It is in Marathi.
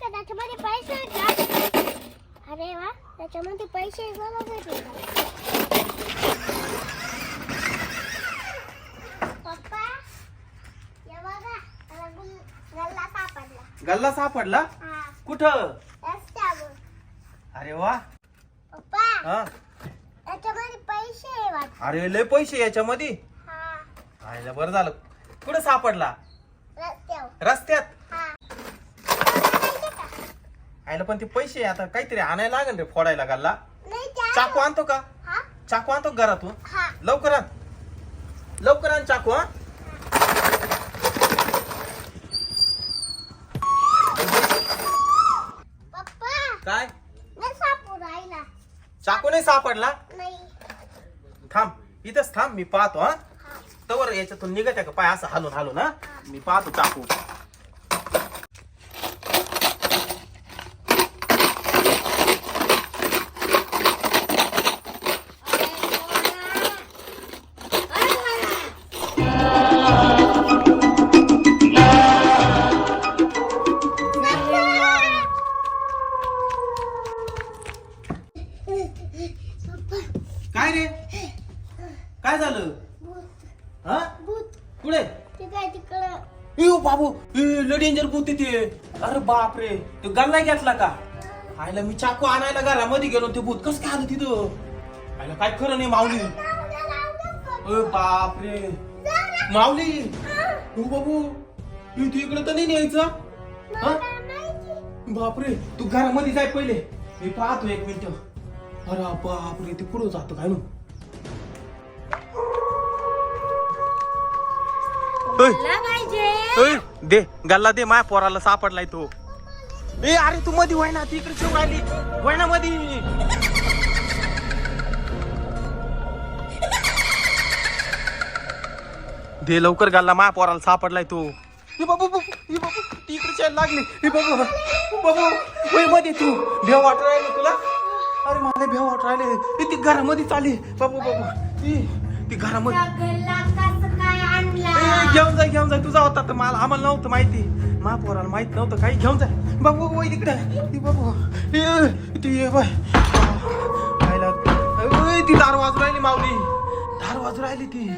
त्याच्यामध्ये पैसे अरे वा त्याच्यामध्ये पैसे पप्पा गल्ला सापडला. गल्ला सापडला? कुठं? अरे वा. पप्पा हा. त्याच्यामध्ये पैसे आहे वाटतं. अरे लय पैसे याच्यामध्ये? हा. आयला बरं झालं. कुठं सापडला? रस्त्यावर. रस्त्यात? हा. का? आयला पण ते पैसे आता काहीतरी आणायला लागेल रे फोडायला नाही त्या चाकू आणतो का? हा? चाकू आणतो का घरातून? हा. लवकर आण. लवकर आण चाकू हा. पप्पा. काय? चाकू नाही सापडला? नाही. थांब इथंच थांब मी पाहतो हा? हा. तवर याच्यातून निघत आहे का? पाय असं हालून हालून हा. मी पाहतो चाकू. काय रे? काय झालं? हा? पुढे यो बाबू लय डेंजर भूत तिथे अरे बाप रे तो गल्ला घेतला का? आयला मी चाकू आणायला घरामध्ये गेलो ते भूत. कस काय आलं तिथं? आयला काय खरं नाही माऊली. अरे बाप रे माऊली हो बाबू तू इकडे तर नाही न्यायचं? हा? बापरे तू घरामध्ये जाय पहिले. मी पाहतो एक मिनिट. अरे बापरे ते पुढं जातो काय नु दे गल्ला दे माया पोराला सापडलाय तो. ए अरे तू मधी वय ना ती इकडे शिव राहिली. वय ना मधी. दे लवकर गल्ला माया पोराला सापडलाय तो. ए बाबू बाबू ए बाबू ती इकडे चाल लागली. ए बाबू बाबू वयमध्ये तू. भेव वाट राहिले तुला. अरे मला भेव वाट राहिले. ए, ती घरामध्ये चाली. बाबू बाबू. ए, ती घरामध्ये. ए, घेऊन जाय घेऊन जाय तुझा होता तर मला आम्हाला नव्हतं माहिती. मा पोराला माहीत नव्हतं. काही घेऊन जाय बाबू वय तिकडे. ती बाबू. ए, ती ये बाय खायला ती दार वाजू राहिली माऊली. दार वाजू राहिली ती.